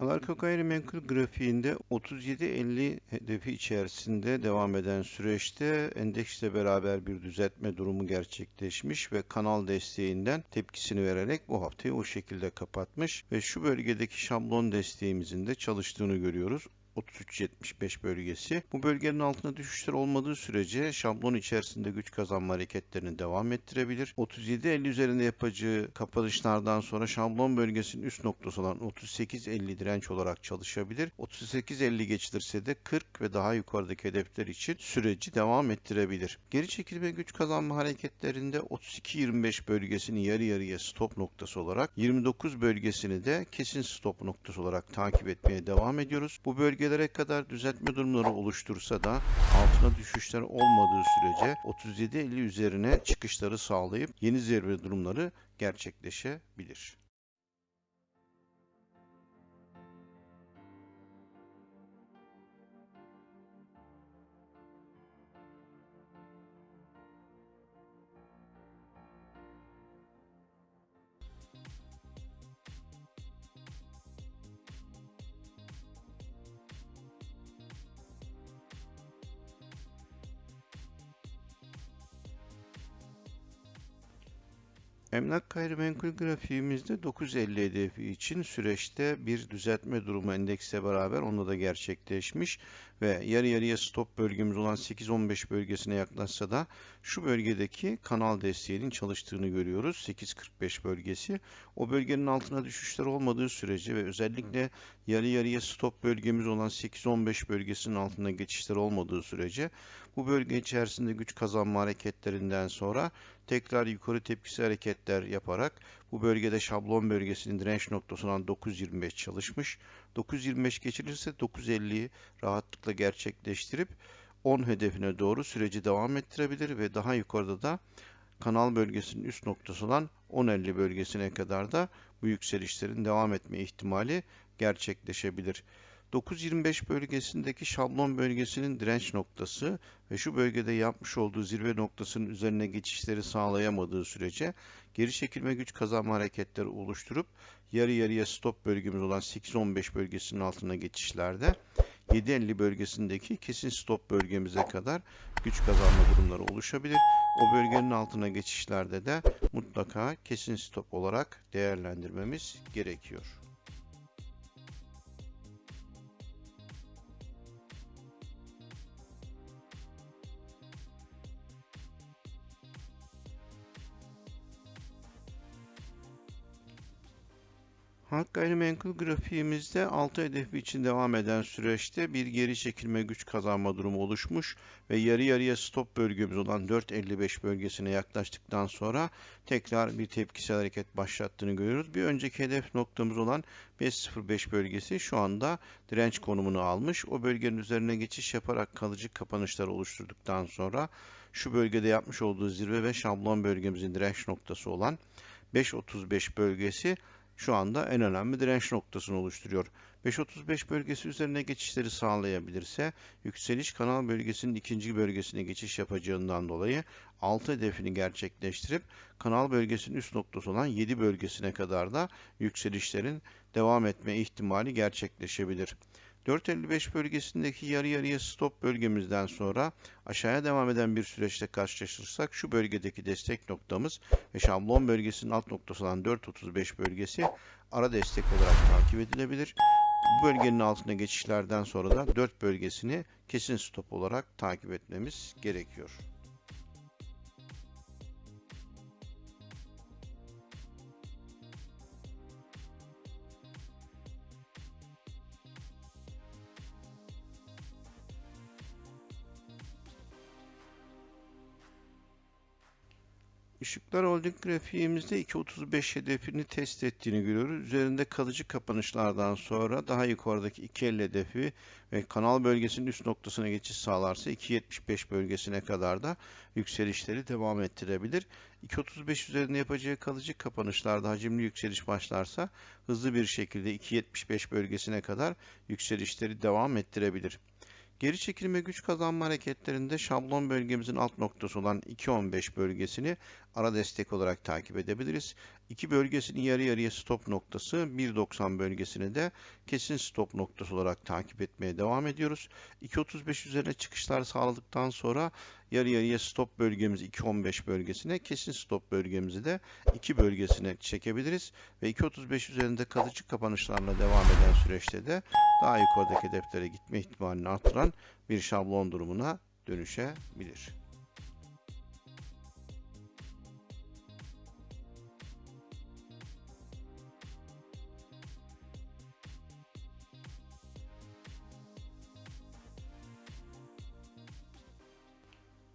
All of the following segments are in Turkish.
Alarko gayrimenkul grafiğinde 37.50 hedefi içerisinde devam eden süreçte endeksle beraber bir düzeltme durumu gerçekleşmiş ve kanal desteğinden tepkisini vererek bu haftayı o şekilde kapatmış ve şu bölgedeki şablon desteğimizin de çalıştığını görüyoruz. 33.75 bölgesi. Bu bölgenin altında düşüşler olmadığı sürece şablon içerisinde güç kazanma hareketlerini devam ettirebilir. 37.50 üzerinde yapacağı kapanışlardan sonra şablon bölgesinin üst noktası olan 38.50 direnç olarak çalışabilir. 38.50 geçilirse de 40 ve daha yukarıdaki hedefler için süreci devam ettirebilir. Geri çekilme güç kazanma hareketlerinde 32.25 bölgesini yarı yarıya stop noktası olarak 29 bölgesini de kesin stop noktası olarak takip etmeye devam ediyoruz. Bu bölge bölgelere kadar düzeltme durumları oluştursa da altına düşüşler olmadığı sürece 37.50 üzerine çıkışları sağlayıp yeni zirve durumları gerçekleşebilir. Emlak gayrimenkul grafiğimizde 950 hedefi için süreçte bir düzeltme durumu endekse beraber onda da gerçekleşmiş ve yarı yarıya stop bölgemiz olan 8-15 bölgesine yaklaşsa da şu bölgedeki kanal desteğinin çalıştığını görüyoruz. 8.45 bölgesi. O bölgenin altına düşüşler olmadığı sürece ve özellikle yarı yarıya stop bölgemiz olan 8-15 bölgesinin altına geçişler olmadığı sürece bu bölge içerisinde güç kazanma hareketlerinden sonra tekrar yukarı tepkisi hareketler yaparak bu bölgede şablon bölgesinin direnç noktası olan 9.25 çalışmış. 9.25 geçilirse 9.50'yi rahatlıkla gerçekleştirip 10 hedefine doğru süreci devam ettirebilir ve daha yukarıda da kanal bölgesinin üst noktası olan 10.50 bölgesine kadar da bu yükselişlerin devam etme ihtimali gerçekleşebilir. 9.25 bölgesindeki şablon bölgesinin direnç noktası ve şu bölgede yapmış olduğu zirve noktasının üzerine geçişleri sağlayamadığı sürece geri çekilme güç kazanma hareketleri oluşturup yarı yarıya stop bölgemiz olan 8.15 bölgesinin altına geçişlerde 7.50 bölgesindeki kesin stop bölgemize kadar güç kazanma durumları oluşabilir. O bölgenin altına geçişlerde de mutlaka kesin stop olarak değerlendirmemiz gerekiyor. Halk gayrimenkul grafiğimizde 6 hedefi için devam eden süreçte bir geri çekilme güç kazanma durumu oluşmuş ve yarı yarıya stop bölgemiz olan 4.55 bölgesine yaklaştıktan sonra tekrar bir tepkisel hareket başlattığını görüyoruz. Bir önceki hedef noktamız olan 5.05 bölgesi şu anda direnç konumunu almış. O bölgenin üzerine geçiş yaparak kalıcı kapanışlar oluşturduktan sonra şu bölgede yapmış olduğu zirve ve şablon bölgemizin direnç noktası olan 5.35 bölgesi şu anda en önemli direnç noktasını oluşturuyor. 5.35 bölgesi üzerine geçişleri sağlayabilirse yükseliş kanal bölgesinin ikinci bölgesine geçiş yapacağından dolayı 6 hedefini gerçekleştirip kanal bölgesinin üst noktası olan 7 bölgesine kadar da yükselişlerin devam etme ihtimali gerçekleşebilir. 4.55 bölgesindeki yarı yarıya stop bölgemizden sonra aşağıya devam eden bir süreçte karşılaşırsak şu bölgedeki destek noktamız ve şablon bölgesinin alt noktası olan 4.35 bölgesi ara destek olarak takip edilebilir. Bu bölgenin altına geçişlerden sonra da 4 bölgesini kesin stop olarak takip etmemiz gerekiyor. Işıklar Holding grafiğimizde 2.35 hedefini test ettiğini görüyoruz. Üzerinde kalıcı kapanışlardan sonra daha yukarıdaki 2.50 hedefi ve kanal bölgesinin üst noktasına geçiş sağlarsa 2.75 bölgesine kadar da yükselişleri devam ettirebilir. 2.35 üzerinde yapacağı kalıcı kapanışlarda hacimli yükseliş başlarsa hızlı bir şekilde 2.75 bölgesine kadar yükselişleri devam ettirebilir. Geri çekilme güç kazanma hareketlerinde şablon bölgemizin alt noktası olan 2.15 bölgesini ara destek olarak takip edebiliriz. İki bölgesinin yarı yarıya stop noktası 1.90 bölgesini de kesin stop noktası olarak takip etmeye devam ediyoruz. 2.35 üzerine çıkışlar sağladıktan sonra yarı yarıya stop bölgemiz 2.15 bölgesine kesin stop bölgemizi de 2 bölgesine çekebiliriz. Ve 2.35 üzerinde kalıcı kapanışlarla devam eden süreçte de daha yukarıdaki hedeflere gitme ihtimalini artıran bir şablon durumuna dönüşebilir.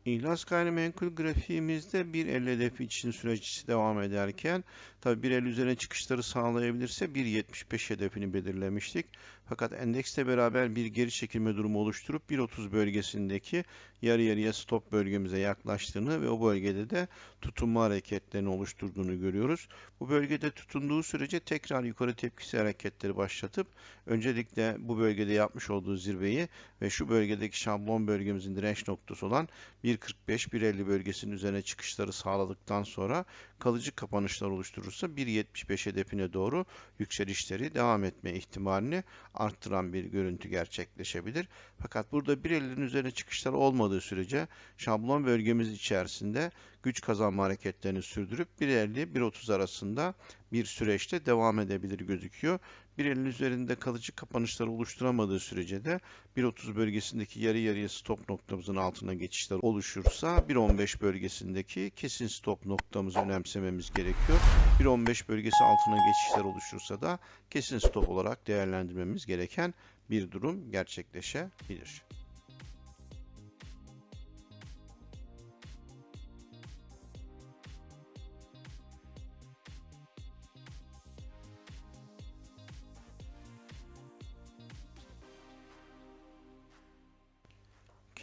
İhlas gayrimenkul grafiğimizde bir el hedefi için süreç devam ederken tabi bir el üzerine çıkışları sağlayabilirse 1.75 hedefini belirlemiştik. Fakat endekste beraber bir geri çekilme durumu oluşturup 1.30 bölgesindeki yarı yarıya stop bölgemize yaklaştığını ve o bölgede de tutunma hareketlerini oluşturduğunu görüyoruz. Bu bölgede tutunduğu sürece tekrar yukarı tepkisi hareketleri başlatıp öncelikle bu bölgede yapmış olduğu zirveyi ve şu bölgedeki şablon bölgemizin direnç noktası olan 1.45-1.50 bölgesinin üzerine çıkışları sağladıktan sonra kalıcı kapanışlar oluşturursa 1.75 hedefine doğru yükselişleri devam etme ihtimalini arttıran bir görüntü gerçekleşebilir. Fakat burada 1.50'nin üzerine çıkışlar olmadığı sürece şablon bölgemiz içerisinde güç kazanma hareketlerini sürdürüp 1.50-1.30 arasında bir süreçte devam edebilir gözüküyor. 1.50'nin üzerinde kalıcı kapanışlar oluşturamadığı sürece de 1.30 bölgesindeki yarı yarıya stop noktamızın altına geçişler oluşursa 1.15 bölgesindeki kesin stop noktamızı önemsememiz gerekiyor. 1.15 bölgesi altına geçişler oluşursa da kesin stop olarak değerlendirmemiz gereken bir durum gerçekleşebilir.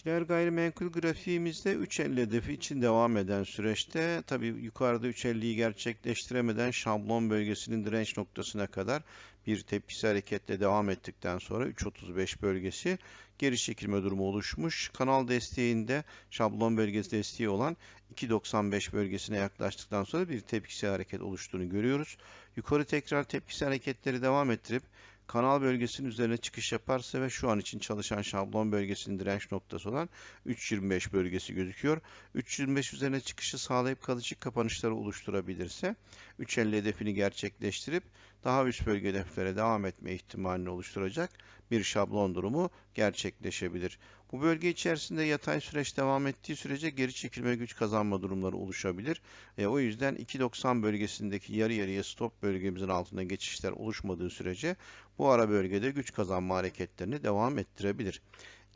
Kiler gayrimenkul grafiğimizde 3.50 hedefi için devam eden süreçte tabi yukarıda 3.50'yi gerçekleştiremeden şablon bölgesinin direnç noktasına kadar bir tepkisi hareketle devam ettikten sonra 3.35 bölgesi geri çekilme durumu oluşmuş. Kanal desteğinde şablon bölgesi desteği olan 2.95 bölgesine yaklaştıktan sonra bir tepkisi hareket oluştuğunu görüyoruz. Yukarı tekrar tepkisi hareketleri devam ettirip kanal bölgesinin üzerine çıkış yaparsa ve şu an için çalışan şablon bölgesinin direnç noktası olan 3.25 bölgesi gözüküyor. 3.25 üzerine çıkışı sağlayıp kalıcı kapanışları oluşturabilirse 3.50 hedefini gerçekleştirip daha üst bölge hedeflere devam etme ihtimalini oluşturacak bir şablon durumu gerçekleşebilir. Bu bölge içerisinde yatay süreç devam ettiği sürece geri çekilme güç kazanma durumları oluşabilir. E, o yüzden 2.90 bölgesindeki yarı yarıya stop bölgemizin altında geçişler oluşmadığı sürece bu ara bölgede güç kazanma hareketlerini devam ettirebilir.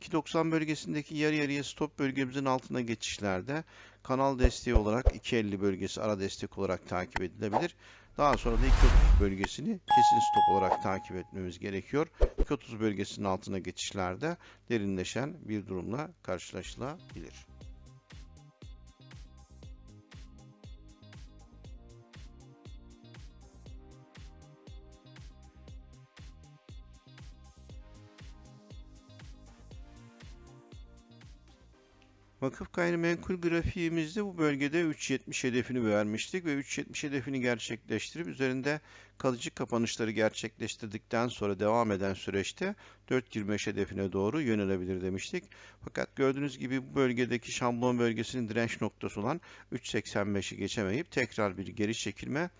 2.90 bölgesindeki yarı yarıya stop bölgemizin altına geçişlerde kanal desteği olarak 2.50 bölgesi ara destek olarak takip edilebilir. Daha sonra da 2.30 bölgesini kesin stop olarak takip etmemiz gerekiyor. 2.30 bölgesinin altına geçişlerde derinleşen bir durumla karşılaşılabilir. Vakıf gayrimenkul grafiğimizde bu bölgede 3.70 hedefini vermiştik ve 3.70 hedefini gerçekleştirip üzerinde kalıcı kapanışları gerçekleştirdikten sonra devam eden süreçte 4.25 hedefine doğru yönelebilir demiştik. Fakat gördüğünüz gibi bu bölgedeki şablon bölgesinin direnç noktası olan 3.85'i geçemeyip tekrar bir geri çekilme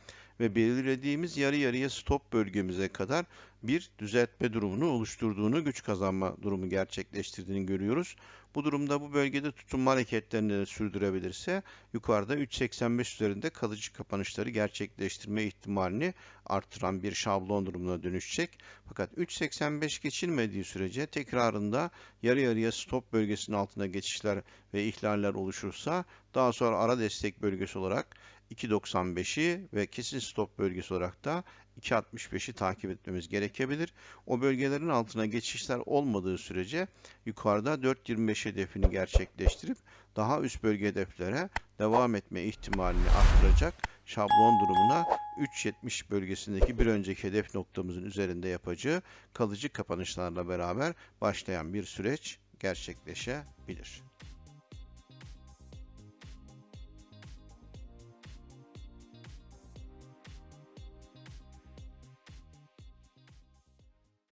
ve belirlediğimiz yarı yarıya stop bölgemize kadar bir düzeltme durumunu oluşturduğunu, güç kazanma durumu gerçekleştirdiğini görüyoruz. Bu durumda bu bölgede tutunma hareketlerini sürdürebilirse yukarıda 3.85 üzerinde kalıcı kapanışları gerçekleştirme ihtimalini artıran bir şablon durumuna dönüşecek. Fakat 3.85 geçilmediği sürece tekrarında yarı yarıya stop bölgesinin altına geçişler ve ihlaller oluşursa daha sonra ara destek bölgesi olarak 2.95'i ve kesin stop bölgesi olarak da 2.65'i takip etmemiz gerekebilir. O bölgelerin altına geçişler olmadığı sürece yukarıda 4.25 hedefini gerçekleştirip daha üst bölge hedeflere devam etme ihtimalini arttıracak şablon durumuna 3.70 bölgesindeki bir önceki hedef noktamızın üzerinde yapacağı kalıcı kapanışlarla beraber başlayan bir süreç gerçekleşebilir.